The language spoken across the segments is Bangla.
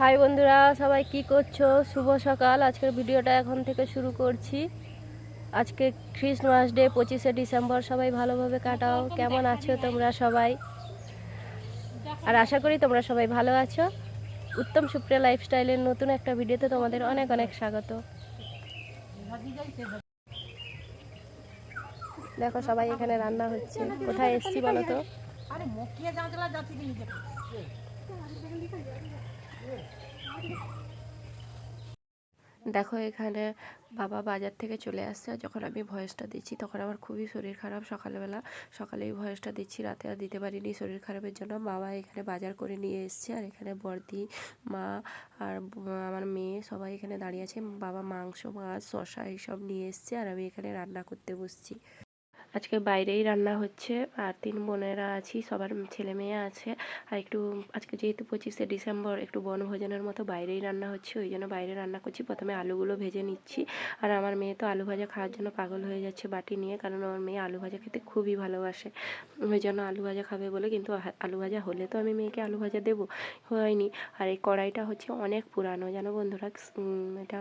হাই বন্ধুরা, সবাই কি করছ? শুভ সকাল। আজকের ভিডিওটা এখন থেকে শুরু করছি। আজকে খ্রিস্টমাস ডে পঁচিশে ডিসেম্বর সবাই ভালোভাবে কাটাও। কেমন আছো তোমরা সবাই? আর আশা করি তোমরা সবাই ভালো আছো। উত্তম সুপ্রিয়া লাইফস্টাইলের নতুন একটা ভিডিওতে তোমাদের অনেক অনেক স্বাগত। দেখো সবাই এখানে রান্না হচ্ছে। কোথায় এসছি বলো তো? দেখো, এখানে বাবা বাজার থেকে চলে আসছে যখন আমি ভয়েসটা দিচ্ছি তখন আমার খুবই শরীর খারাপ সকালবেলা। সকালেই ভয়েসটা দিচ্ছি, রাতে আর দিতে পারিনি শরীর খারাপের জন্য। বাবা এখানে বাজার করে নিয়ে এসছে আর এখানে বর্দি, মা আর আমার মেয়ে সবাই এখানে দাঁড়িয়ে আছে। বাবা মাংস, মাছ শশা এইসব নিয়ে এসছে আর আমি এখানে রান্না করতে বসছি। আজকে বাইরেই রান্না হচ্ছে, আর তিন বোনেরা আছি, সবার ছেলে মেয়ে আছে, আর একটু আজকে যেহেতু পঁচিশে ডিসেম্বর, একটু বনভোজনের মতো বাইরেই রান্না হচ্ছে, ওই জন্য বাইরে রান্না করছি। প্রথমে আলুগুলো ভেজে নিচ্ছি, আর আমার মেয়ে তো আলু ভাজা খাওয়ার জন্য পাগল হয়ে যাচ্ছে বাটি নিয়ে, কারণ আমার মেয়ে আলু ভাজা খেতে খুবই ভালোবাসে। ওই জন্য আলু ভাজা খাবে বলে, কিন্তু আলু ভাজা হলে তো আমি মেয়েকে আলু ভাজা দেবো, হয়নি। আর এই কড়াইটা হচ্ছে অনেক পুরানো, জানো বন্ধুরা এটা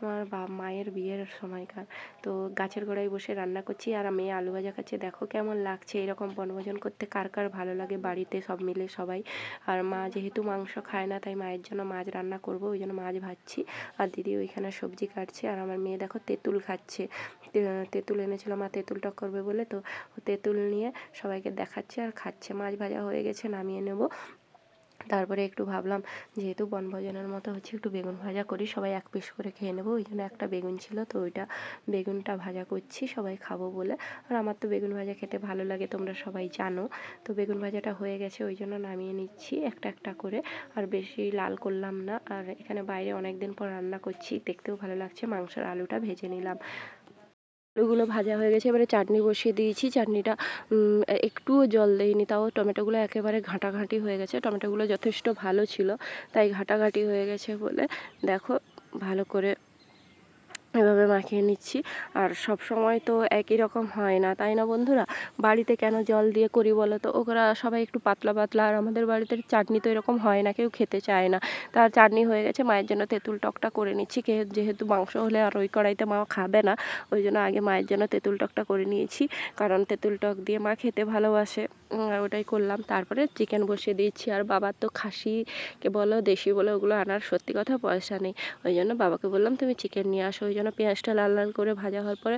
আমার বা মায়ের বিয়ের সময়কার। তো গাছের গোড়ায় বসে রান্না করছি আর মেয়ে আলু ভাজা খাচ্ছে। দেখো কেমন লাগছে, এরকম বনভোজন করতে কার কার ভালো লাগে? বাড়িতে সব মিলে সবাই। আর মা যেহেতু মাংস খায় না, তাই মায়ের জন্য মাছ রান্না করব, ওই জন্য মাছ ভাজছি। আর দিদি ওইখানে সবজি কাটছে আর আমার মেয়ে দেখো তেঁতুল খাচ্ছে। তেঁতুল এনেছিল, মা তেঁতুল টক করবে বলে তো তেঁতুল নিয়ে সবাইকে দেখাচ্ছে আর খাচ্ছে। মাছ ভাজা হয়ে গেছে, নামিয়ে নেব। তারপরে একটু ভাবলাম, যেহেতু বনভোজনের মতো হচ্ছে একটু বেগুন ভাজা করি, সবাই এক পিস করে খেয়ে নেব। ওই জন্য একটা বেগুন ছিল, তো ওইটা বেগুনটা ভাজা করছি, সবাই খাব বলে। আর আমার তো বেগুন ভাজা খেতে ভালো লাগে, তোমরা সবাই জানো। তো বেগুন ভাজাটা হয়ে গেছে, ওই জন্য নামিয়ে নিচ্ছি একটা একটা করে। আর বেশি লাল করলাম না, আর এখানে বাইরে অনেক দিন পর রান্না করছি, দেখতেও ভালো লাগছে, মাংসের আলুটা ভেজে নিলাম। আলুগুলো ভাজা হয়ে গেছে। এবারে চাটনি বসিয়ে দিয়েছি। চাটনিটা একটুও জল দেয়নি তাও টমেটোগুলো একেবারে ঘাঁটাঘাঁটি হয়ে গেছে। টমেটোগুলো যথেষ্ট ভালো ছিল, তাই ঘাঁটাঘাঁটি হয়ে গেছে বলে, দেখো, ভালো করে এভাবে মাখিয়ে নিচ্ছি। আর সব সময় তো একই রকম হয় না, তাই না বন্ধুরা? বাড়িতে কেন জল দিয়ে করি বলো তো? ওরা সবাই একটু পাতলা পাতলা, আর আমাদের বাড়িতে চাটনি তো এরকম হয় না, কেউ খেতে চায় না। তার চাটনি হয়ে গেছে, মায়ের জন্য তেঁতুল টকটা করে নিচ্ছি। যেহেতু মাংস হলে আর ওই কড়াইতে মা খাবে না, ওই জন্য আগে মায়ের জন্য তেঁতুল টকটা করে নিয়েছি। কারণ তেঁতুল টক দিয়ে মা খেতে ভালোবাসে। ওটাই করলাম। তারপরে চিকেন বসিয়ে দিচ্ছি আর বাবার তো খাসিকে বলো, দেশি বলো, ওগুলো আনার সত্যি কথা পয়সা নেই। ওই জন্য বাবাকে বললাম, তুমি চিকেন নিয়ে আসো। ওই জন্য পেঁয়াজটা লাল লাল করে ভাজা হওয়ার পরে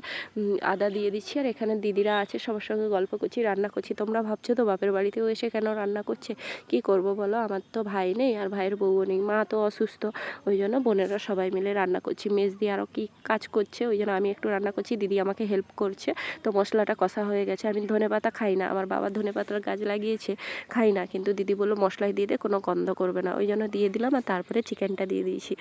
আদা দিয়ে দিচ্ছি। আর এখানে দিদিরা আছে, সবার সঙ্গে গল্প করছি, রান্না করছি। তোমরা ভাবছ তো বাপের বাড়িতেও এসে কেন রান্না করছে? কি করব বলো? আমার তো ভাই নেই আর ভাইয়ের বউও নেই, মা তো অসুস্থ। ওই জন্য বোনেরা সবাই মিলে রান্না করছি। মেজ দিয়ে আরও কী কাজ করছে, ওই জন্য আমি একটু রান্না করছি। দিদি আমাকে হেল্প করছে। তো মশলাটা কষা হয়ে গেছে। আমি ধনে পাতা খাই না। আমার বাবা ধনে পাতার গাছ লাগিয়েছে খাই না। কিন্তু দিদি বলল মশলাই দিয়ে দে কোনো গন্ধ করবে না। ওই জন্য দিয়ে দিলাম আর তারপরে চিকেনটা দিয়ে দিয়েছি।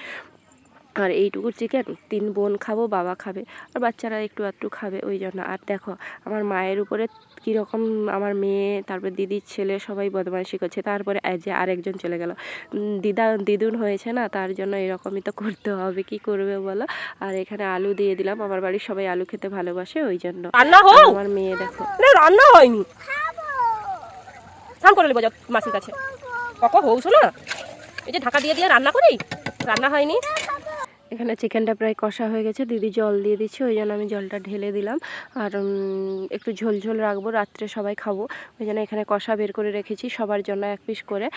আর এইটুকু চিকেন তিন বোন খাব বাবা খাবে। আর বাচ্চারা একটু একটু খাবে ওই জন্য। আর দেখো আমার মায়ের উপরে কীরকম আমার মেয়ে তারপর দিদির ছেলে সবাই বদমাইশি করছে। তারপরে এই যে আরেকজন চলে গেল। দিদা দিদুন হয়েছে না তার জন্য এরকমই তো করতে হবে। কি করবে বলো? আর এখানে আলু দিয়ে দিলাম। আমার বাড়ির সবাই আলু খেতে ভালোবাসে ওই জন্য। আমার মেয়ে দেখো। রান্না হয়নি। স্নান করে নেব মাসির কাছে। কখন হৌস না এই যে ঢাকা দিয়ে দিয়ে রান্না করি? রান্না হয়নি। এখানে চিকেনটা প্রায় কষা হয়ে গেছে। দিদি জল দিয়ে দিচ্ছে, ওই জন্য আমি জলটা ঢেলে দিলাম। আর একটু ঝোল ঝোল রাখব, রাত্রে সবাই খাব। ওই জন্য এখানে কষা বের করে রেখেছি সবার জন্য এক পিস করে।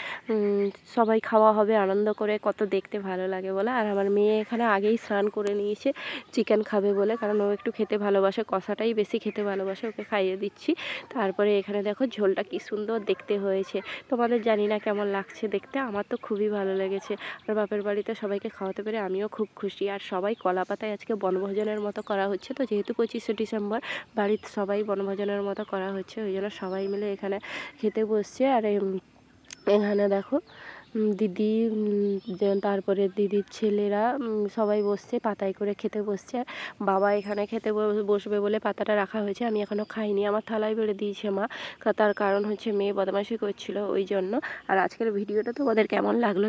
সবাই খাওয়া হবে, আনন্দ করে, কত দেখতে ভালো লাগে বলে। আর আমার মেয়ে এখানে আগেই স্নান করে নিয়েছে, চিকেন খাবে বলে। কারণ ও একটু খেতে ভালোবাসে, কষাটাই বেশি খেতে ভালোবাসে, ওকে খাইয়ে দিচ্ছি। তারপরে এখানে দেখো ঝোলটা কি সুন্দর দেখতে হয়েছে। তোমাদের জানি না কেমন লাগছে দেখতে, আমার তো খুবই ভালো লেগেছে। আর বাপের বাড়িতে সবাইকে খাওয়াতে পেরে আমিও খুব খুশি। আর সবাই কলা পাতায় আজকে বনভোজনের মতো করা হচ্ছে। তো যেহেতু পঁচিশে ডিসেম্বর বাড়ির সবাই বনভোজনের মতো করা হচ্ছে, ওই জন্য সবাই মিলে এখানে খেতে বসছে। আর এখানে দেখো দিদি তারপরে দিদির ছেলেরা সবাই বসছে, পাতায় করে খেতে বসছে। আর বাবা এখানে খেতে বসবে বলে পাতাটা রাখা হয়েছে। আমি এখনও খাইনি, আমার থালায় বেড়ে দিয়েছে মা। তার কারণ হচ্ছে মেয়ে বদমাশি করছিল, ওই জন্য। আর আজকের ভিডিওটা তোমাদের কেমন লাগল